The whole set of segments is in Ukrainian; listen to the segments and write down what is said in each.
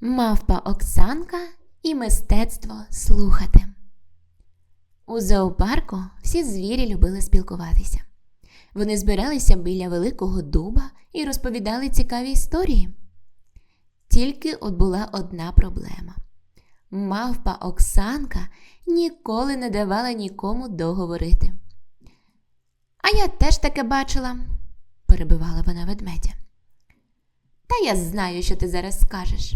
Мавпа Оксанка і мистецтво слухати. У зоопарку всі звірі любили спілкуватися. Вони збиралися біля великого дуба і розповідали цікаві історії. Тільки от була одна проблема. Мавпа Оксанка ніколи не давала нікому договорити. А я теж таке бачила, перебивала вона ведмедя. Та я знаю, що ти зараз скажеш,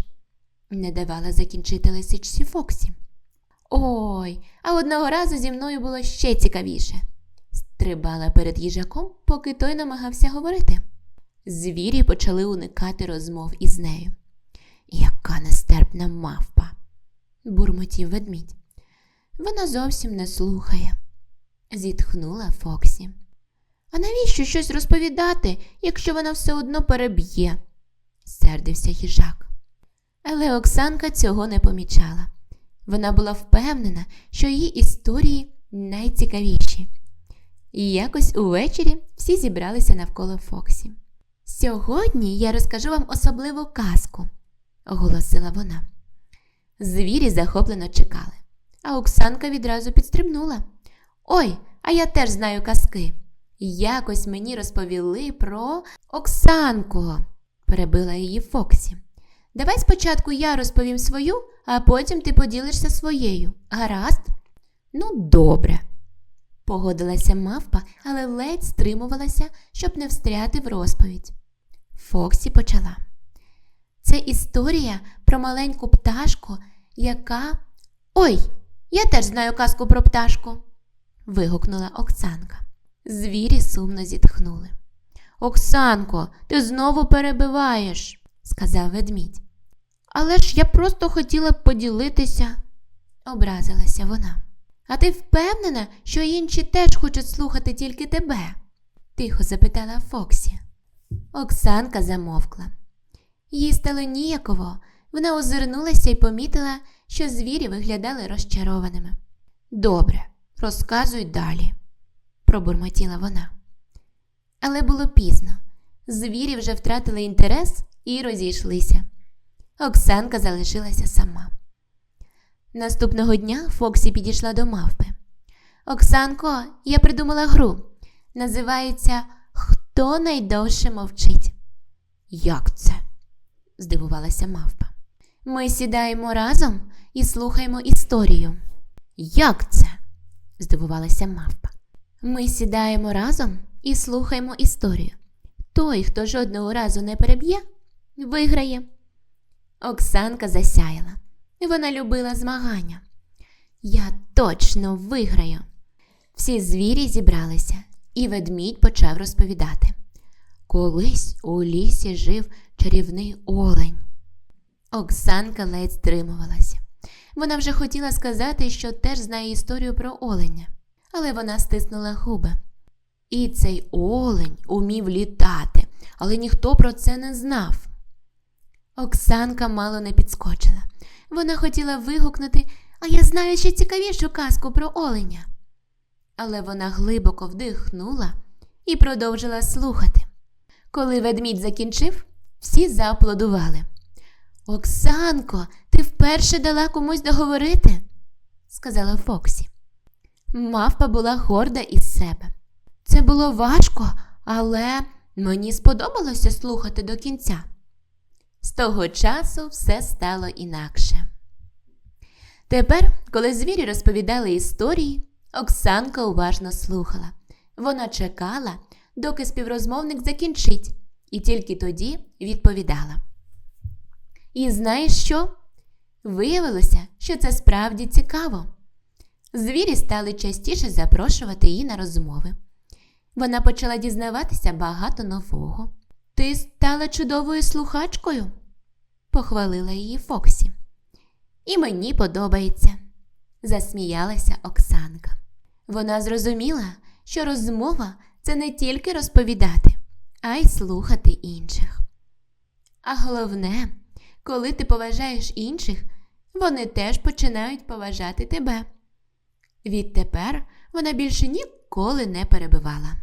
не давала закінчити лисичці Фоксі. Ой, а одного разу зі мною було ще цікавіше. Стрибала перед їжаком, поки той намагався говорити. Звірі почали уникати розмов із нею. Яка нестерпна мавпа, бурмотів ведмідь. Вона зовсім не слухає, зітхнула Фоксі. А навіщо щось розповідати, якщо вона все одно переб'є? сердився їжак. Але Оксанка цього не помічала. Вона була впевнена, що її історії найцікавіші. І якось увечері всі зібралися навколо Фоксі. Сьогодні я розкажу вам особливу казку, оголосила вона. Звірі захоплено чекали, а Оксанка відразу підстрибнула. Ой, а я теж знаю казки. Якось мені розповіли про Оксанку, перебила її Фоксі. Давай спочатку я розповім свою, а потім ти поділишся своєю. Гаразд? Ну, добре. Погодилася мавпа, але ледь стримувалася, щоб не встряти в розповідь. Фоксі почала. Це історія про маленьку пташку, яка. Ой, я теж знаю казку про пташку. вигукнула Оксанка. Звірі сумно зітхнули. Оксанко, ти знову перебиваєш, сказав ведмідь. Але ж я просто хотіла поділитися, образилася вона. А ти впевнена, що інші теж хочуть слухати тільки тебе? тихо запитала Фоксі. Оксанка замовкла. Їй стало ніяково, вона озирнулася і помітила, що звірі виглядали розчарованими. Добре, розказуй далі, пробурмотіла вона. Але було пізно. Звірі вже втратили інтерес і розійшлися. Оксанка залишилася сама. Наступного дня Фоксі підійшла до мавпи. Оксанко, я придумала гру. Називається Хто найдовше мовчить. Як це? здивувалася мавпа. Ми сідаємо разом і слухаємо історію. Як це? здивувалася мавпа. Ми сідаємо разом і слухаємо історію. Той, хто жодного разу не переб'є, виграє. Оксанка засяяла. Вона любила змагання. Я точно виграю. Всі звірі зібралися, і ведмідь почав розповідати. Колись у лісі жив чарівний олень. Оксанка ледь стримувалася. Вона вже хотіла сказати, що теж знає історію про оленя, але вона стиснула губи. І цей олень умів літати, але ніхто про це не знав. Оксанка мало не підскочила. Вона хотіла вигукнути, а я знаю ще цікавішу казку про оленя. Але вона глибоко вдихнула і продовжила слухати. Коли ведмідь закінчив, всі зааплодували. Оксанко, ти вперше дала комусь договорити, сказала Фоксі. Мавпа була горда із себе. Це було важко, але мені сподобалося слухати до кінця. З того часу все стало інакше. Тепер, коли звірі розповідали історії, Оксанка уважно слухала. Вона чекала, доки співрозмовник закінчить, і тільки тоді відповідала. І знаєш що? Виявилося, що це справді цікаво. Звірі стали частіше запрошувати її на розмови. Вона почала дізнаватися багато нового. Ти стала чудовою слухачкою, похвалила її Фоксі. І мені подобається, засміялася Оксанка. Вона зрозуміла, що розмова це не тільки розповідати, а й слухати інших. А головне, коли ти поважаєш інших, вони теж починають поважати тебе. Відтепер вона більше ніколи не перебивала.